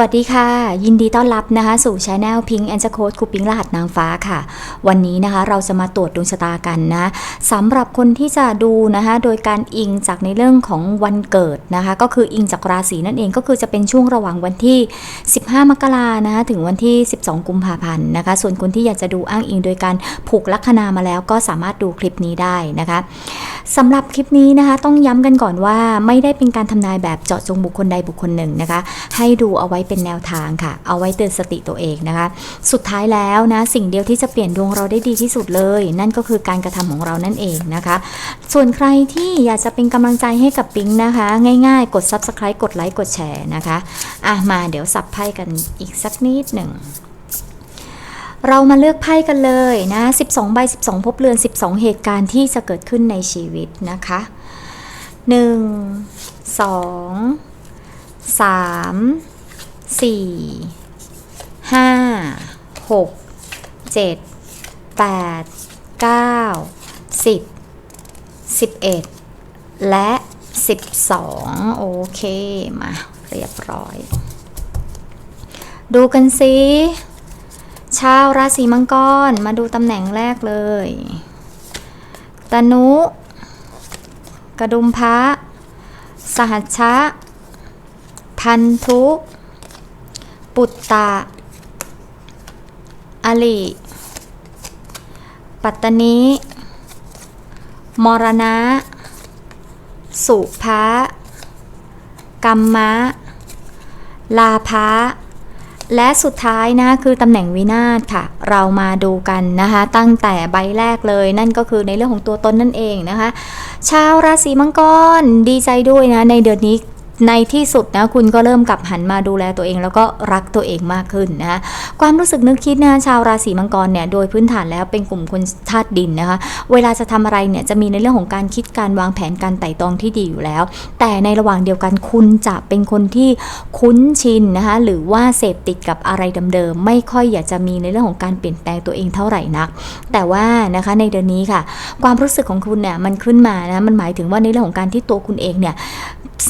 สวัสดีค่ะ ยินดีต้อนรับนะคะ สู่ช anel Pink and Code ครูปิงรหัสนางฟ้าค่ะ วันนี้นะคะเราจะมาตรวจดวงชะตากันนะสำหรับคนที่จะดูนะคะ โดยการอิงจากในเรื่องของวันเกิดนะคะ ก็คืออิงจากราศีนั่นเองก็คือจะเป็นช่วงระหว่างวันที่ 15 มกรานะคะถึงวันที่ 12 กุมภาพันธ์นะคะ ส่วนคนที่อยากจะดูอ้างอิงโดยการผูกลัคนามาแล้วก็สามารถดูคลิปนี้ได้นะคะสำหรับคลิปนี้นะคะ ต้องย้ำกันก่อนว่าไม่ได้เป็นการทำนายแบบเจาะจงบุคคลใดบุคคลหนึ่งนะคะ ให้ดูเอาไว้เป็นแนวทางค่ะ เอาไว้เตือนสติตัวเองนะคะ สุดท้ายแล้วนะสิ่งเดียวที่จะเปลี่ยนดวงเราได้ดีที่สุดเลย นั่นก็คือการกระทำของเรานั่นเองนะคะ ส่วนใครที่อยากจะเป็นกำลังใจให้กับปิ๊งนะคะ ง่ายๆ กด subscribe กดไลค์กดแชร์นะคะอะมาเดี๋ยวสับไพ่กันอีกสักนิดหนึ่งเรามาเลือกไพ่กันเลยนะ 12 ใบ 12 พบเรือน 12 เหตุการณ์ที่จะเกิดขึ้นในชีวิตนะคะ 1 2 3 4 5 6 7 8 9 10 11และ12โอเค มา เรียบร้อย ดูกันสิชาวราศีมังกรมาดูตำแหน่งแรกเลยตนุ กระดุมพระ สหัชชะ พันธุ ปุตตะอลิปัตตนิ มรณะ สุภะกัมมะ ลาภะและสุดท้ายนะคือตำแหน่งวินาศค่ะ เรามาดูกันนะคะ ตั้งแต่ใบแรกเลยนั่นก็คือในเรื่องของตัวตนนั่นเองนะคะ ชาวราศีมังกรดีใจด้วยนะ ในเดือนนี้ ในที่สุดนะคุณก็เริ่มกลับหันมาดูแลตัวเอง แล้วก็รักตัวเองมากขึ้นนะคะความรู้สึกนึกคิดนะชาวราศีมังกรเนี่ยโดยพื้นฐานแล้วเป็นกลุ่มคนธาตุดินนะคะ เวลาจะทำอะไรเนี่ยจะมีในเรื่องของการคิดการวางแผนการไต่ตรองที่ดีอยู่แล้ว แต่ในระหว่างเดียวกันคุณจะเป็นคนที่คุ้นชินนะคะหรือว่าเสพติดกับอะไรเดิมๆไม่ค่อยอยากจะมีในเรื่องของการเปลี่ยนแปลงตัวเองเท่าไหร่นัก แต่ว่านะคะในเดือนนี้ค่ะ ความรู้สึกของคุณเนี่ยมันขึ้นมานะมันหมายถึงว่าในเรื่องของการที่ตัวคุณเองเนี่ย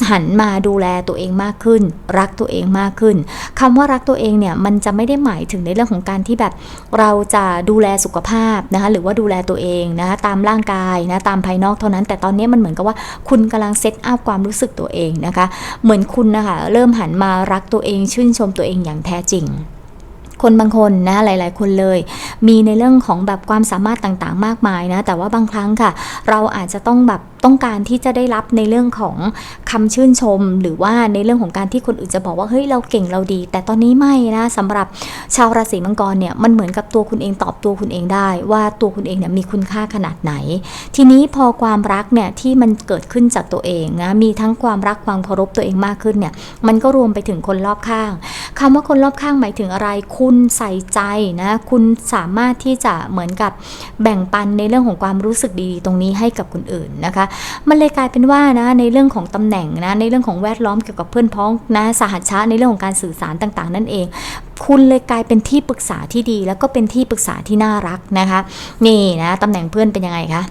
หันมาดูแลตัวเองมากขึ้น รักตัวเองมากขึ้นคำว่ารักตัวเองเนี่ยมันจะไม่ได้หมายถึงในเรื่องของการที่แบบเราจะดูแลสุขภาพนะคะหรือว่าดูแลตัวเองนะคะตามร่างกายนะตามภายนอกเท่านั้น แต่ตอนนี้มันเหมือนกับว่าคุณกำลังเซตอัพความรู้สึกตัวเองนะคะ เหมือนคุณนะคะเริ่มหันมารักตัวเองชื่นชมตัวเองอย่างแท้จริง คนบางคนนะหลาย ๆ คนเลย มีในเรื่องของแบบความสามารถต่างๆ มากมายนะแต่ว่าบางครั้งค่ะ เราอาจจะต้องแบบต้องการที่จะได้รับในเรื่องของคำชื่นชม หรือว่าในเรื่องของการที่คนอื่นจะบอกว่าเฮ้ยเราเก่งเราดี แต่ตอนนี้ไม่นะสำหรับชาวราศีมังกรเนี่ยมันเหมือนกับตัวคุณเองตอบตัวคุณเองได้ ว่าตัวคุณเองเนี่ยมีคุณค่าขนาดไหน ทีนี้พอความรักเนี่ยที่มันเกิดขึ้นจากตัวเองนะมีทั้งความรักความเคารพตัวเองมากขึ้นเนี่ยมันก็รวมไปถึงคนรอบข้าง คำว่าคนรอบข้างหมายถึงอะไร คุณใส่ใจนะ คุณสามารถที่จะเหมือนกับแบ่งปันในเรื่องของความรู้สึกดีๆ ตรงนี้ให้กับคนอื่นนะคะ มันเลยกลายเป็นว่านะในเรื่องของตำแหน่งนะในเรื่องของแวดล้อมเกี่ยวกับเพื่อนพ้องนะสหัชชะในเรื่องของการสื่อสารต่างๆ นั่นเอง คุณเลยกลายเป็นที่ปรึกษาที่ดี แล้วก็เป็นที่ปรึกษาที่น่ารักนะคะ นี่นะตำแหน่งเพื่อนเป็นยังไงคะ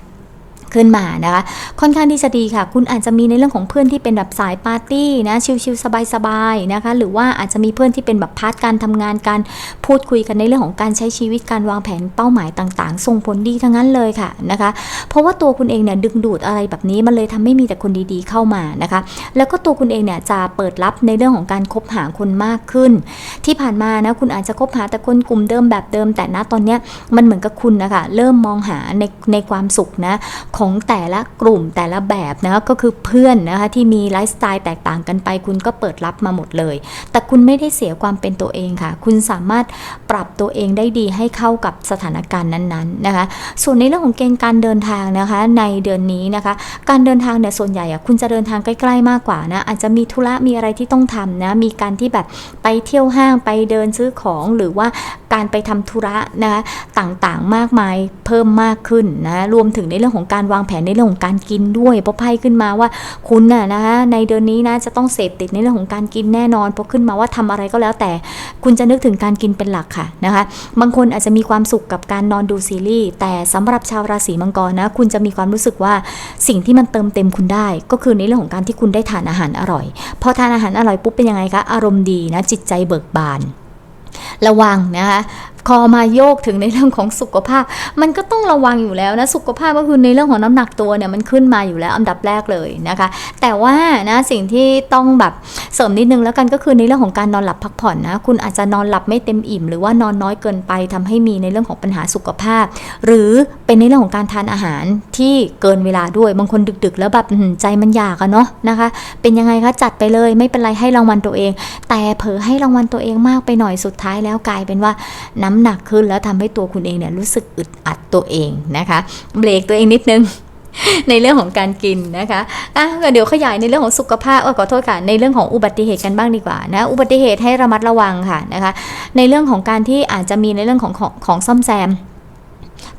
ขึ้นมานะคะ ค่อนข้างที่จะดีค่ะ คุณอาจจะมีในเรื่องของเพื่อนที่เป็นแบบสายปาร์ตี้นะชิลๆสบายๆนะคะ หรือว่าอาจจะมีเพื่อนที่เป็นแบบพาร์ทการทำงานการพูดคุยกันในเรื่องของการใช้ชีวิตการวางแผนเป้าหมายต่างๆ ส่งผลดีทั้งนั้นเลยค่ะนะคะ เพราะว่าตัวคุณเองเนี่ยดึงดูดอะไรแบบนี้มันเลยทำให้มีแต่คนดีๆเข้ามานะคะ แล้วก็ตัวคุณเองเนี่ยจะเปิดรับในเรื่องของการคบหาคนมากขึ้น ที่ผ่านมานะคุณอาจจะคบหาแต่คนกลุ่มเดิมแบบเดิม แต่ณตอนเนี้ยมันเหมือนกับคุณนะคะเริ่มมองหาในในความสุขนะของแต่ละกลุ่มแต่ละแบบนะก็คือเพื่อนนะคะที่มีไลฟ์สไตล์แตกต่างกันไป คุณก็เปิดรับมาหมดเลย แต่คุณไม่ได้เสียความเป็นตัวเองค่ะ คุณสามารถปรับตัวเองได้ดีให้เข้ากับสถานการณ์นั้นๆนะคะส่วนในเรื่องของเกณฑ์การเดินทางนะคะในเดือนนี้นะคะการเดินทางเนี่ยส่วนใหญ่อะคุณจะเดินทางใกล้ๆมากกว่านะอาจจะมีธุระมีอะไรที่ต้องทำนะมีการที่แบบไปเที่ยวห้างไปเดินซื้อของหรือว่าการไปทำธุระนะคะต่างๆมากมายเพิ่มมากขึ้นนะรวมถึงในเรื่องของการวางแผนในเรื่องของการกินด้วยเพราะไพ่ขึ้นมาว่าคุณน่ะนะคะในเดือนนี้นะจะต้องเสพติดในเรื่องของการกินแน่นอนเพราะขึ้นมาว่าทำอะไรก็แล้วแต่ คุณจะนึกถึงการกินเป็นหลักค่ะนะคะบางคนอาจจะมีความสุขกับการนอนดูซีรีส์แต่สำหรับชาวราศีมังกรนะคุณจะมีความรู้สึกว่าสิ่งที่มันเติมเต็มคุณได้ ก็คือในเรื่องของการที่คุณได้ทานอาหารอร่อยพอทานอาหารอร่อยปุ๊บเป็นยังไงคะอารมณ์ดีนะจิตใจเบิกบานระวังนะคะ คอมาโยกถึงในเรื่องของสุขภาพ มันก็ต้องระวังอยู่แล้วนะสุขภาพก็คือในเรื่องของน้ำหนักตัวเนี่ยมันขึ้นมาอยู่แล้วอันดับแรกเลยนะคะ แต่ว่านะสิ่งที่ต้องแบบเสริมนิดนึงแล้วกันก็คือในเรื่องของการนอนหลับพักผ่อนนะคุณอาจจะนอนหลับไม่เต็มอิ่ม หรือว่านอนน้อยเกินไปทำให้มีในเรื่องของปัญหาสุขภาพ หรือเป็นในเรื่องของการทานอาหารที่เกินเวลาด้วยบางคนดึกๆ แล้วแบบใจมันอยากอะเนาะนะคะ เป็นยังไงคะจัดไปเลยไม่เป็นไรให้รางวัลตัวเอง แต่เผลอให้รางวัลตัวเองมากไปหน่อยสุดท้ายแล้วกลายเป็นว่าน้ำหนักขึ้นแล้วทำให้ตัวคุณเองเนี่ยรู้สึกอึดอัดตัวเองนะคะเบรกตัวเองนิดนึงในเรื่องของการกินนะคะอะเดี๋ยวขยายในเรื่องของสุขภาพขอโทษค่ะ ในเรื่องของอุบัติเหตุกันบ้างดีกว่านะ อุบัติเหตุให้ระมัดระวังค่ะนะคะ ในเรื่องของการที่อาจจะมีในเรื่องของของของซ่อมแซม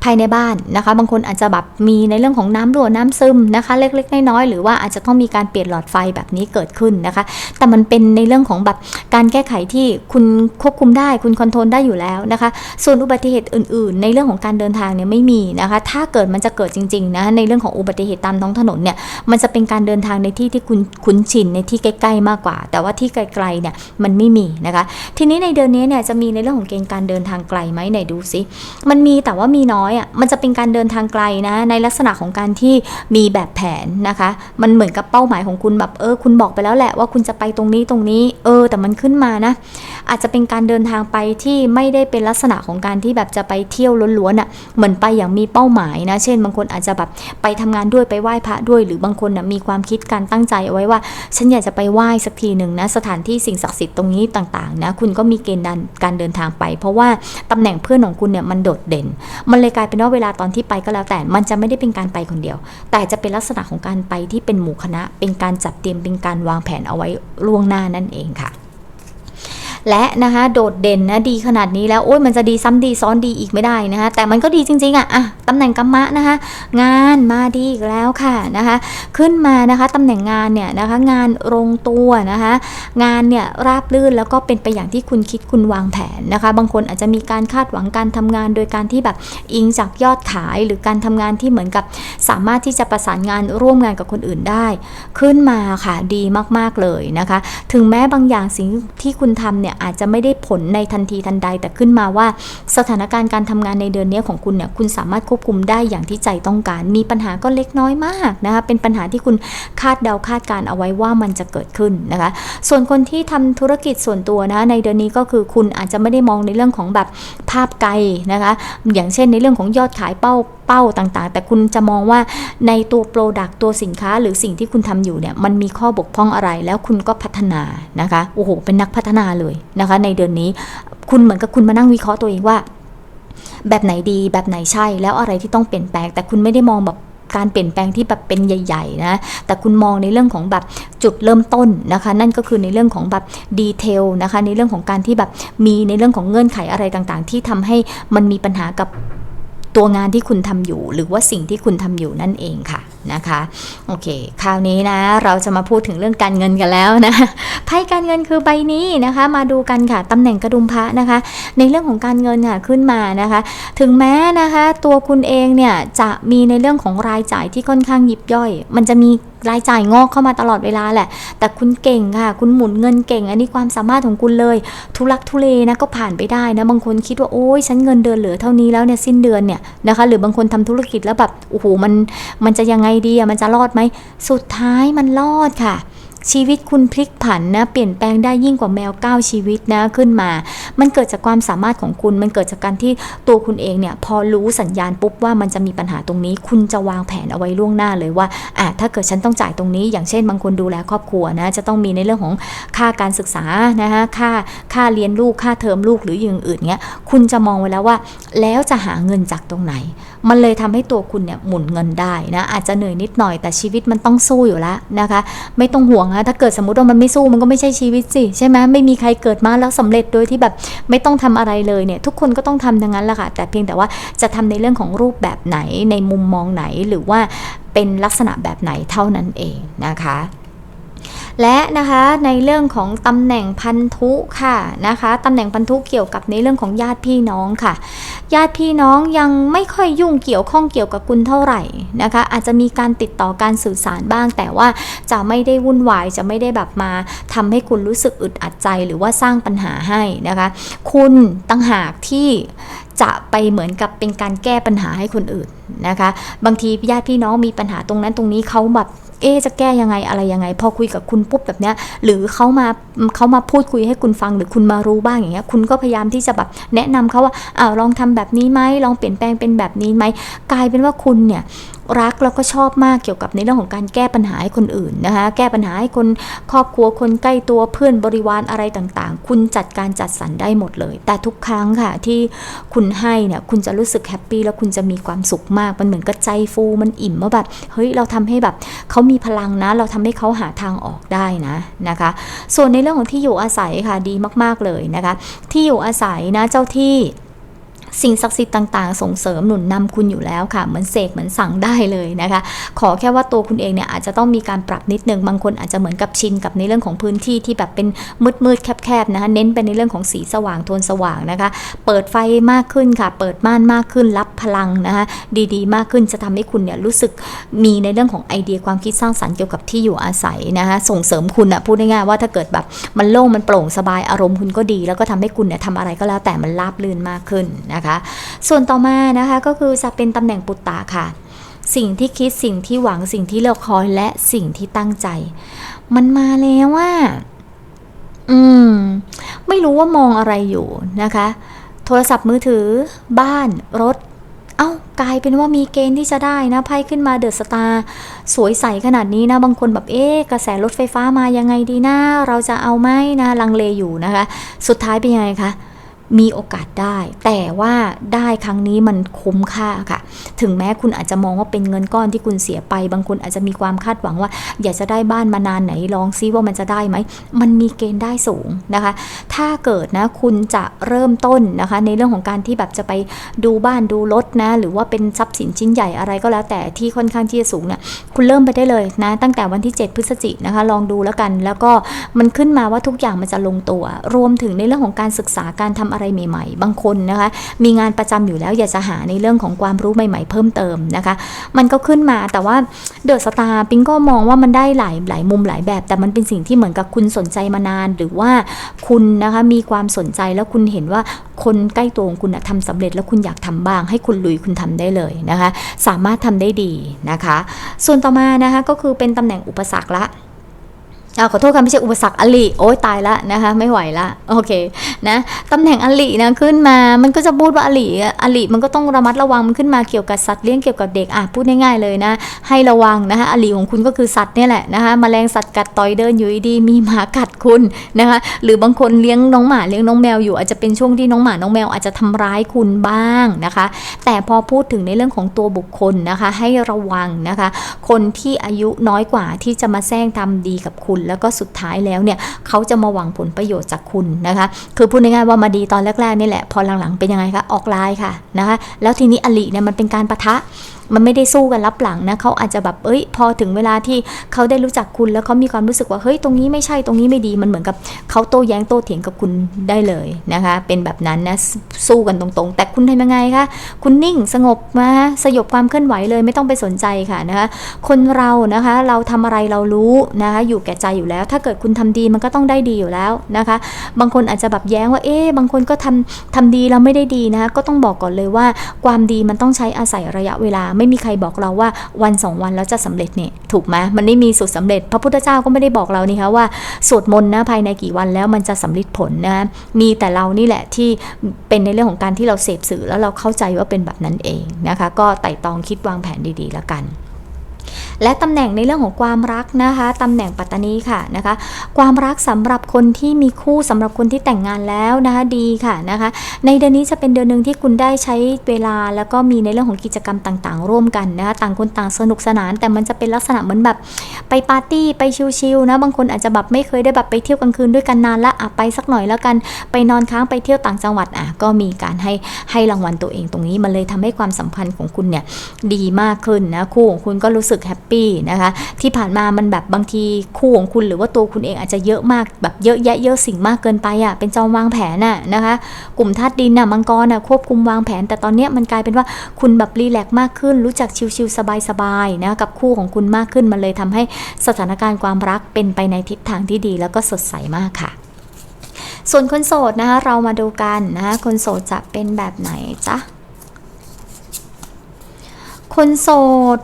ภายในบ้านนะคะ บางคนอาจจะแบบมีในเรื่องของน้ำรั่วน้ำซึมนะคะ เล็กๆน้อยๆหรือว่าอาจจะต้องมีการเปลี่ยนหลอดไฟแบบนี้เกิดขึ้นนะคะ แต่มันเป็นในเรื่องของแบบการแก้ไขที่คุณควบคุมได้คุณคอนโทรลได้อยู่แล้วนะคะ ส่วนอุบัติเหตุอื่น ๆ ในเรื่องของการเดินทางเนี่ยไม่มีนะคะ ถ้าเกิดมันจะเกิดจริงๆนะในเรื่องของอุบัติเหตุตามท้องถนนเนี่ยมันจะเป็นการเดินทางในที่ที่คุณคุ้นชินในที่ใกล้ ๆ มากกว่า แต่ว่าที่ไกลๆเนี่ยมันไม่มีนะคะ ทีนี้ในเดือนนี้เนี่ยจะมีในเรื่องของเกณฑ์การเดินทางไกลไหมไหนดูซิมันมีแต่ว่ามีน้อยอะมันจะเป็นการเดินทางไกลนะ ในลักษณะของการที่มีแบบแผนนะคะ มันเหมือนกับเป้าหมายของคุณแบบเออคุณบอกไปแล้วแหละว่าคุณจะไปตรงนี้ตรงนี้ เออ แต่มันขึ้นมานะ อาจจะเป็นการเดินทางไปที่ไม่ได้เป็นลักษณะของการที่แบบจะไปเที่ยวล้วนๆอะเหมือนไปอย่างมีเป้าหมายนะ เช่น บางคนอาจจะแบบไปทำงานด้วยไปไหว้พระด้วย หรือบางคนนะมีความคิดการตั้งใจเอาไว้ว่า ฉันอยากจะไปไหว้สักทีหนึ่งนะสถานที่สิ่งศักดิ์สิทธิ์ตรงนี้ต่างๆนะคุณก็มีเกณฑ์การเดินทางไป เพราะว่าตำแหน่งเพื่อนของคุณเนี่ยมันโดดเด่นมันเลยกลายเป็นว่าเวลาตอนที่ไปก็แล้วแต่ มันจะไม่ได้เป็นการไปคนเดียว แต่จะเป็นลักษณะของการไปที่เป็นหมู่คณะ เป็นการจัดเตรียมเป็นการวางแผนเอาไว้ล่วงหน้านั่นเองค่ะ และนะคะโดดเด่นนะดีขนาดนี้แล้วโอ้ยมันจะดีซ้ำดีซ้อนดีอีกไม่ได้นะคะแต่มันก็ดีจริงๆอะอะตำแหน่งกัมมะนะคะงานมาดีอีกแล้วค่ะนะคะขึ้นมานะคะตำแหน่งงานเนี่ยนะคะงานลงตัวนะคะงานเนี่ยราบรื่นแล้วก็เป็นไปอย่างที่คุณคิดคุณวางแผนนะคะ บางคนอาจจะมีการคาดหวังการทำงาน โดยการที่แบบอิงจากยอดขายหรือการทำงานที่เหมือนกับสามารถที่จะประสานงานร่วมงานกับคนอื่นได้ ขึ้นมาค่ะดีมากๆเลยนะคะ ถึงแม้บางอย่างสิ่งที่คุณทำเนี่ยอาจจะไม่ได้ผลในทันทีทันใด แต่ขึ้นมาว่า สถานการณ์การทำงานในเดือนนี้ของคุณเนี่ยคุณสามารถควบคุมได้อย่างที่ใจต้องการ มีปัญหาก็เล็กน้อยมากนะคะเป็นปัญหาที่คุณคาดเดาคาดการเอาไว้ว่ามันจะเกิดขึ้นนะคะส่วนคนที่ทำธุรกิจส่วนตัวนะะในเดือนนี้ก็คือคุณอาจจะไม่ได้มองในเรื่องของแบบภาพไกลนะคะอย่างเช่นในเรื่องของยอดขายเป้า เป้าต่างๆ แต่คุณจะมองว่าในตัวโปรดักตัวสินค้า หรือสิ่งที่คุณทำอยู่เนี่ยมันมีข้อบกพร่องอะไรแล้วคุณก็พัฒนานะคะโอ้โหเป็นนักพัฒนาเลยนะคะ ในเดือนนี้คุณเหมือนกับคุณมานั่งวิเคราะห์ตัวเองว่า แบบไหนดีแบบไหนใช่แล้วอะไรที่ต้องเปลี่ยนแปลง แต่คุณไม่ได้มองแบบการเปลี่ยนแปลงที่แบบเป็นใหญ่ๆนะแต่คุณมองในเรื่องของแบบจุดเริ่มต้นนะคะ นั่นก็คือในเรื่องของแบบดีเทลนะคะ ในเรื่องของการที่แบบมีในเรื่องของเงื่อนไขอะไรต่างๆ ที่ทำให้มันมีปัญหากับ ตัวงานที่คุณทำอยู่ หรือว่าสิ่งที่คุณทำอยู่นั่นเองค่ะนะคะโอเค คราวนี้นะ เราจะมาพูดถึงเรื่องการเงินกันแล้วนะไพ่การเงินคือใบนี้นะคะ มาดูกันค่ะตำแหน่งกระดุมพระนะคะ ในเรื่องของการเงินค่ะขึ้นมานะคะ ถึงแม้นะคะ ตัวคุณเองเนี่ยจะมีในเรื่องของรายจ่ายที่ค่อนข้างยิบย่อย มันจะมี รายจ่ายงอกเข้ามาตลอดเวลาแหละ แต่คุณเก่งค่ะ คุณหมุนเงินเก่ง อันนี้ความสามารถของคุณเลย ทุลักทุเลนะก็ผ่านไปได้นะ บางคนคิดว่าโอ้ยฉันเงินเดือนเหลือเท่านี้แล้วเนี่ยสิ้นเดือนเนี่ยนะคะ หรือบางคนทำธุรกิจแล้วแบบโอ้โหมันมันจะยังไงดีอะมันจะรอดไหม สุดท้ายมันรอดค่ะ ชีวิตคุณพลิกผันนะเปลี่ยนแปลงได้ยิ่งกว่าแมวก้าชีวิตนะขึ้นมา มันเกิดจากความสามารถของคุณ มันเกิดจากการที่ตัวคุณเองเนี่ยพอรู้สัญญาณปุ๊บว่ามันจะมีปัญหาตรงนี้ คุณจะวางแผนเอาไว้ล่วงหน้าเลยว่าอะถ้าเกิดฉันต้องจ่ายตรงนี้ อย่างเช่นบางคนดูแลครอบครัวนะจะต้องมีในเรื่องของค่าการศึกษานะคะค่าค่าเรียนลูกค่าเทอมลูกหรืออย่างอื่นเงี้ยคุณจะมองไว้แล้วว่า แล้วจะหาเงินจากตรงไหนมันเลยทำให้ตัวคุณเนี่ยหมุนเงินได้นะอาจจะเหนื่อยนิดหน่อยแต่ชีวิตมันต้องสู้อยู่แล้วนะคะ ไม่ต้องห่วงนะถ้าเกิดสมมติว่ามันไม่สู้มันก็ไม่ใช่ชีวิตสิใช่ไหมไม่มีใครเกิดมาแล้วสำเร็จโดยที่แบบไม่ต้องทำอะไรเลยเนี่ยทุกคนก็ต้องทำดังนั้นแหละค่ะแต่เพียงแต่ว่าจะทำในเรื่องของรูปแบบไหนในมุมมองไหนหรือว่าเป็นลักษณะแบบไหนเท่านั้นเองนะคะและนะคะในเรื่องของตำแหน่งพันธุค่ะนะคะตำแหน่งพันธุเกี่ยวกับในเรื่องของญาติพี่น้องค่ะ ญาติพี่น้องยังไม่ค่อยยุ่งเกี่ยวข้องเกี่ยวกับคุณเท่าไหร่นะคะ อาจจะมีการติดต่อการสื่อสารบ้าง แต่ว่าจะไม่ได้วุ่นวายจะไม่ได้แบบมาทำให้คุณรู้สึกอึดอัดใจหรือว่าสร้างปัญหาให้นะคะ คุณตั้งหากที่จะไปเหมือนกับเป็นการแก้ปัญหาให้คนอื่น นะคะ บางทีญาติพี่น้องมีปัญหาตรงนั้นตรงนี้เขาแบบเอ๊จะแก้ยังไงอะไรยังไง พอคุยกับคุณปุ๊บแบบเนี้ย หรือเขามาเขามาพูดคุยให้คุณฟังหรือคุณมารู้บ้างอย่างเงี้ย คุณก็พยายามที่จะแบบแนะนำเขาว่าอ้าวลองทำแบบนี้ไหมลองเปลี่ยนแปลงเป็นแบบนี้ไหมกลายเป็นว่าคุณเนี่ย รักแล้วก็ชอบมากเกี่ยวกับในเรื่องของการแก้ปัญหาให้คนอื่นนะคะแก้ปัญหาให้คนครอบครัวคนใกล้ตัวเพื่อนบริวารอะไรต่างๆ คุณจัดการจัดสรรได้หมดเลย แต่ทุกครั้งค่ะที่คุณให้เนี่ยคุณจะรู้สึกแฮปปี้แล้วคุณจะมีความสุขมากมันเหมือนกับใจฟูมันอิ่มว่าแบบเฮ้ยเราทำให้แบบเขามีพลังนะ เราทำให้เขาหาทางออกได้นะนะคะ ส่วนในเรื่องของที่อยู่อาศัยค่ะดีมาก ๆเลยนะคะ ที่อยู่อาศัยนะเจ้าที่ สิ่งศักดิ์สิทธิ์ต่างๆ ส่งเสริมหนุนนำคุณอยู่แล้วค่ะ เหมือนเสกเหมือนสั่งได้เลยนะคะ ขอแค่ว่าตัวคุณเองเนี่ยอาจจะต้องมีการปรับนิดนึง บางคนอาจจะเหมือนกับชินกับในเรื่องของพื้นที่ที่แบบเป็นมืดๆแคบๆนะคะ เน้นไปในเรื่องของสีสว่างโทนสว่างนะคะ เปิดไฟมากขึ้นค่ะ เปิดม่านมากขึ้น รับพลังนะคะดีๆ มากขึ้นจะทำให้คุณเนี่ยรู้สึกมีในเรื่องของไอเดียความคิดสร้างสรรค์เกี่ยวกับที่อยู่อาศัยนะคะ ส่งเสริมคุณอะพูดง่ายๆว่าถ้าเกิดแบบมันโล่งมันโปร่งสบายอารมณ์คุณก็ดี แล้วก็ทำให้คุณเนี่ยทำอะไรก็แล้วแต่มันราบรื่นมากขึ้นนะคะ ส่วนต่อมานะคะก็คือจะเป็นตำแหน่งปุตตะค่ะ สิ่งที่คิดสิ่งที่หวังสิ่งที่เราคอยและสิ่งที่ตั้งใจ มันมาแล้วว่าอืม ไม่รู้ว่ามองอะไรอยู่นะคะ โทรศัพท์มือถือ บ้านรถ เอ้ากลายเป็นว่ามีเกณฑ์ที่จะได้นะไพ่ขึ้นมาเดอะสตาร์สวยใสขนาดนี้นะ บางคนแบบเอ๊กระแสรถไฟฟ้ามายังไงดีนะ เราจะเอาไหมนะลังเลอยู่นะคะ สุดท้ายเป็นยังไงคะ มีโอกาสได้ แต่ว่าได้ครั้งนี้มันคุ้มค่าค่ะ ถึงแม้คุณอาจจะมองว่าเป็นเงินก้อนที่คุณเสียไป บางคนอาจจะมีความคาดหวังว่า อยากจะได้บ้านมานานไหนลองซิว่ามันจะได้ไหม มันมีเกณฑ์ได้สูงนะคะ ถ้าเกิดนะคุณจะเริ่มต้นนะคะ ในเรื่องของการที่แบบจะไปดูบ้านดูรถนะ หรือว่าเป็นทรัพย์สินชิ้นใหญ่อะไรก็แล้ว แต่ที่ค่อนข้างที่จะสูงเนี่ยคุณเริ่มไปได้เลยนะตั้งแต่วันที่ 7 พฤศจิกนะคะ ลองดูแล้วกัน แล้วก็มันขึ้นมาว่าทุกอย่างมันจะลงตัว รวมถึงในเรื่องของการศึกษาการทำอะไรใหม่ ๆ บางคนนะคะ มีงานประจำอยู่แล้วอยากจะหาในเรื่องของความรู้ใหม่ ๆ เพิ่มเติมนะคะ มันก็ขึ้นมาแต่ว่าเดอะสตาร์ปิงก็มองว่ามันได้หลายหลายมุมหลายแบบ แต่มันเป็นสิ่งที่เหมือนกับคุณสนใจมานาน หรือว่าคุณนะคะมีความสนใจแล้วคุณเห็นว่าคนใกล้ตัวของคุณนะทำสำเร็จแล้วคุณอยากทำบ้าง ให้คุณลุยคุณทำได้เลยนะคะ สามารถทำได้ดีนะคะ ส่วนต่อมานะคะก็คือเป็นตำแหน่งอุปสรรคละอาขอโทษค่ะไม่ใช่อุปสรรคอลิโอ้ยตายละนะคะไม่ไหวละโอเคนะตำแหน่งอลินะขึ้นมา มันก็จะพูดว่าอลิอะอลิมันก็ต้องระมัดระวังมันขึ้นมาเกี่ยวกับสัตว์เลี้ยงเกี่ยวกับเด็กอะพูดง่ายๆเลยนะ ให้ระวังนะคะอลิของคุณก็คือสัตว์เนี่ยแหละนะคะแมลงสัตว์กัดต่อยเดินอยู่ดีมีหมากัดคุณนะคะหรือบางคนเลี้ยงน้องหมาเลี้ยงน้องแมวอยู่อาจจะเป็นช่วงที่น้องหมาน้องแมวอาจจะทำร้ายคุณบ้างนะคะ แต่พอพูดถึงในเรื่องของตัวบุคคลนะคะ ให้ระวังนะคะ คนที่อายุน้อยกว่าที่จะมาแซงทำดีกับคุณ แล้วก็สุดท้ายแล้วเนี่ยเขาจะมาหวังผลประโยชน์จากคุณนะคะ คือพูดง่ายๆว่ามาดีตอนแรกๆนี่แหละ พอหลังๆเป็นยังไงคะ ออกลายค่ะนะคะ แล้วทีนี้อลิเนี่ยมันเป็นการประทะ มันไม่ได้สู้กันรับหลังนะเขาอาจจะแบบเอ้ย พอถึงเวลาที่เขาได้รู้จักคุณแล้วเขามีความรู้สึกว่าเฮ้ยตรงนี้ไม่ใช่ตรงนี้ไม่ดีมันเหมือนกับเขาโต้แย้งโต้เถียงกับคุณได้เลยนะคะ เป็นแบบนั้นนะสู้กันตรงๆ แต่คุณทำยังไงคะคุณนิ่งสงบมาสยบความเคลื่อนไหวเลยไม่ต้องไปสนใจค่ะนะคะ คนเรานะคะเราทำอะไรเรารู้นะคะอยู่แก่ใจอยู่แล้ว ถ้าเกิดคุณทำดีมันก็ต้องได้ดีอยู่แล้วนะคะ บางคนอาจจะแบบแย้งว่าเอ๊ะบางคนก็ทำทำดีแล้วไม่ได้ดีนะคะก็ต้องบอกก่อนเลยว่าความดีมันต้องใช้อาศัยระยะเวลาไม่มีใครบอกเราว่าวันสองวันแล้วจะสำเร็จเนี่ยถูกไหมมันไม่มีสูตรสำเร็จ พระพุทธเจ้าก็ไม่ได้บอกเรานี่คะว่าสวดมนต์นะภายในกี่วันแล้วมันจะสำเร็จผลนะมีแต่เรานี่แหละที่เป็นในเรื่องของการที่เราเสพสื่อแล้วเราเข้าใจว่าเป็นแบบนั้นเองนะคะ ก็ไต่ตองคิดวางแผนดีๆแล้วกัน และตำแหน่งในเรื่องของความรักนะคะตำแหน่งปัตตานีค่ะนะคะ ความรักสำหรับคนที่มีคู่สำหรับคนที่แต่งงานแล้วนะคะดีค่ะนะคะ ในเดือนนี้จะเป็นเดือนหนึ่งที่คุณได้ใช้เวลาแล้วก็มีในเรื่องของกิจกรรมต่าง ๆ ร่วมกันนะคะต่างคนต่างสนุกสนาน แต่มันจะเป็นลักษณะเหมือนแบบไปปาร์ตี้ไปชิลๆนะบางคนอาจจะแบบไม่เคยได้แบบไปเที่ยวกลางคืนด้วยกันนานละอะไปสักหน่อยแล้วกันไปนอนค้างไปเที่ยวต่างจังหวัดอะก็มีการให้ให้รางวัลตัวเองตรงนี้มันเลยทำให้ความสัมพันธ์ของคุณเนี่ยดีมากขึ้นนะคู่ของคุณก็รู้สึกแฮปปี้นะคะที่ผ่านมามันแบบบางทีคู่ของคุณหรือว่าตัวคุณเองอาจจะเยอะมากแบบเยอะแยะเยอะสิ่งมากเกินไปอะเป็นจอมวางแผนน่ะนะคะ กลุ่มธาตุดินน่ะมังกรน่ะควบคุมวางแผน แต่ตอนเนี้ยมันกลายเป็นว่าคุณแบบรีแลกซ์มากขึ้น รู้จักชิลๆสบายๆนะกับคู่ของคุณมากขึ้นมันเลยทำให้สถานการณ์ความรักเป็นไปในทิศทางที่ดี แล้วก็สดใสมากค่ะ ส่วนคนโสดนะคะเรามาดูกันนะคะคนโสดจะเป็นแบบไหนจ๊ะคนโสด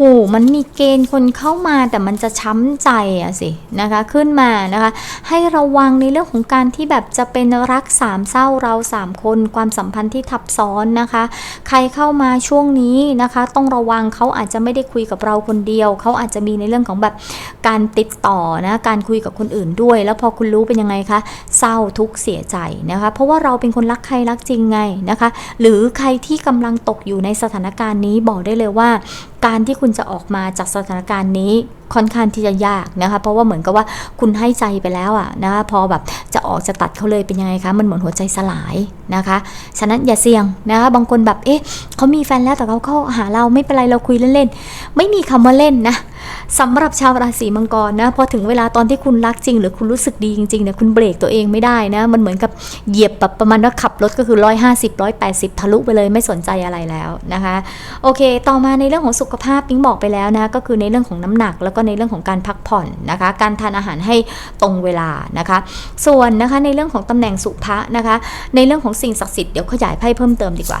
หมันมีเกณฑ์คนเข้ามาแต่มันจะช้ำใจอะสินะคะขึ้นมานะคะให้ระวังในเรื่องของการที่แบบจะเป็นรักสามเศร้าเราสามคนความสัมพันธ์ที่ทับซ้อนนะคะ ใครเข้ามาช่วงนี้นะคะ ต้องระวังเขาอาจจะไม่ได้คุยกับเราคนเดียว เขาอาจจะมีในเรื่องของแบบการติดต่อนะการคุยกับคนอื่นด้วย แล้วพอคุณรู้เป็นยังไงคะเศร้าทุกข์เสียใจนะคะ เพราะว่าเราเป็นคนรักใครรักจริงไงนะคะ หรือใครที่กำลังตกอยู่ในสถานการณ์นี้บอกได้เลยว่า การที่คุณจะออกมาจากสถานการณ์นี้ค่อนข้างที่จะยากนะคะ เพราะว่าเหมือนกับว่าคุณให้ใจไปแล้วอะนะคะพอแบบจะออกจะตัดเขาเลยเป็นยังไงคะมันเหมือนหัวใจสลายนะคะฉะนั้นอย่าเสี่ยงนะคะบางคนแบบเอ๊ะเขามีแฟนแล้วแต่เขาเข้าหาเราไม่เป็นไรเราคุยเล่นๆไม่มีคำว่าเล่นนะ สำหรับชาวราศีมังกรนะพอถึงเวลาตอนที่คุณรักจริง หรือคุณรู้สึกดีจริงๆเนี่ยคุณเบรกตัวเองไม่ได้นะ มันเหมือนกับเหยียบแบบประมาณว่าขับรถก็คือ 150 180 ทะลุไปเลยไม่สนใจอะไรแล้วนะคะ โอเค ต่อมาในเรื่องของสุขภาพปิ๊งบอกไปแล้วนะก็คือในเรื่องของน้ำหนักแล้วก็ในเรื่องของการพักผ่อนนะคะ การทานอาหารให้ตรงเวลานะคะ ส่วนนะคะในเรื่องของตำแหน่งสุภะนะคะ ในเรื่องของสิ่งศักดิ์สิทธิ์เดี๋ยวขยายไพ่เพิ่มเติมดีกว่า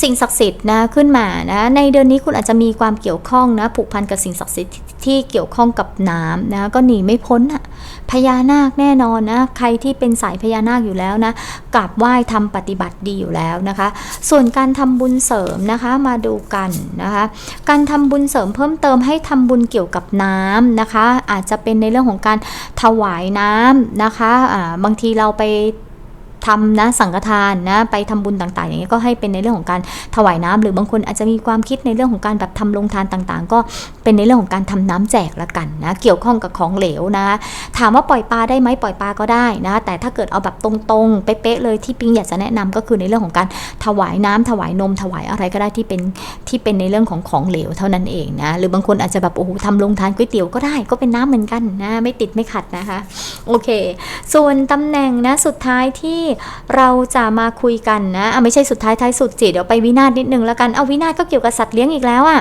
สิ่งศักดิ์สิทธิ์นะขึ้นมานะในเดือนนี้คุณอาจจะมีความเกี่ยวข้องนะผูกพันกับสิ่งศักดิ์สิทธิ์ที่เกี่ยวข้องกับน้ำนะก็หนีไม่พ้นอะพญานาคแน่นอนนะใครที่เป็นสายพญานาคอยู่แล้วนะกราบไหว้ทำปฏิบัติดีอยู่แล้วนะคะ ส่วนการทำบุญเสริมนะคะมาดูกันนะคะ การทำบุญเสริมเพิ่มเติมให้ทำบุญเกี่ยวกับน้ำนะคะ อาจจะเป็นในเรื่องของการถวายน้ำนะคะอ่าบางทีเราไป ทำนะสังฆทานนะไปทำบุญต่างๆ อย่างนี้ยก็ให้เป็นในเรื่องของการถวายน้ำหรือบางคนอาจจะมีความคิดในเรื่องของการแบบทำโรงทานต่างๆ ก็เป็นในเรื่องของการทำน้ำแจกละกันนะเกี่ยวข้องกับของเหลวนะถามว่าปล่อยปลาได้ไหมปล่อยปลาก็ได้นะแต่ถ้าเกิดเอาแบบตรงๆเป๊ะๆเลยที่ปิงอยากจะแนะนำก็คือในเรื่องของการถวายน้ำถวายนมถวายอะไรก็ได้ที่เป็นที่เป็นในเรื่องของของเหลวเท่านั้นเองนะหรือบางคนอาจจะแบบโอ้โหทำโรงทานก๋วยเตี๋ยวก็ได้ก็เป็นน้ำเหมือนกันนะไม่ติดไม่ขัดนะคะโอเค ส่วนตำแหน่งนะสุดท้ายที่เราจะมาคุยกันนะะไม่ใช่สุดท้ายท้ายสุดจิเดี๋ยวไปวินาศนิดนึงแล้วกันเอาวินาศก็เกี่ยวกับสัตว์เลี้ยงอีกแล้วอะ่ะ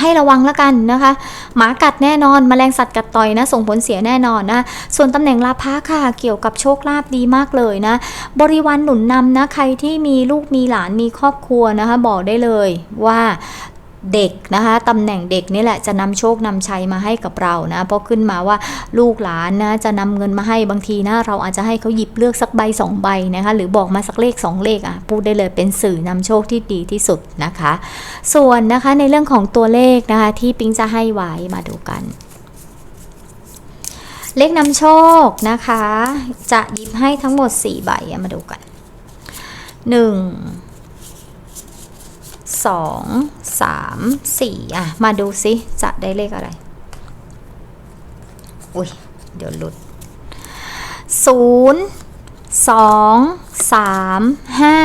ให้ระวังแล้วกันนะคะ หมากัดแน่นอนแมลงสัตว์กัดต่อยนะ ส่งผลเสียแน่นอนนะ ส่วนตำแหน่งลาภะค่ะ เกี่ยวกับโชคลาภดีมากเลยนะ บริวารหนุนนำนะ ใครที่มีลูกมีหลานมีครอบครัวนะคะ บอกได้เลยว่า เด็กนะคะตำแหน่งเด็กนี่แหละจะนำโชคนำชัยมาให้กับเรานะเพราะขึ้นมาว่าลูกหลานนะจะนำเงินมาให้บางทีนะเราอาจจะให้เขาหยิบเลือกสักใบสองใบนะคะหรือบอกมาสักเลขสองเลขอะพูดได้เลยเป็นสื่อนำโชคที่ดีที่สุดนะคะ ส่วนนะคะในเรื่องของตัวเลขนะคะที่ปิงจะให้ไว้มาดูกันเลขนำโชคนะคะ จะหยิบให้ทั้งหมด 4 ใบมาดูกัน 1 สองสามสี่อะ มาดูซิจะได้เลขอะไร อุ้ย เดี๋ยวหลุดศูนย์สองสามห้า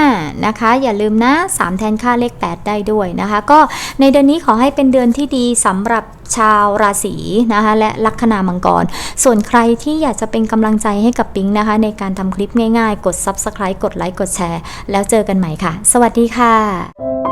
นะคะ อย่าลืมนะสามแทนค่าเลข 8 ได้ด้วยนะคะ ก็ในเดือนนี้ขอให้เป็นเดือนที่ดีสำหรับชาวราศีนะคะและลัคนามังกร ส่วนใครที่อยากจะเป็นกำลังใจให้กับปิงนะคะ ในการทำคลิปง่ายๆ กด Subscribe กดไลค์กดแชร์ แล้วเจอกันใหม่ค่ะ สวัสดีค่ะ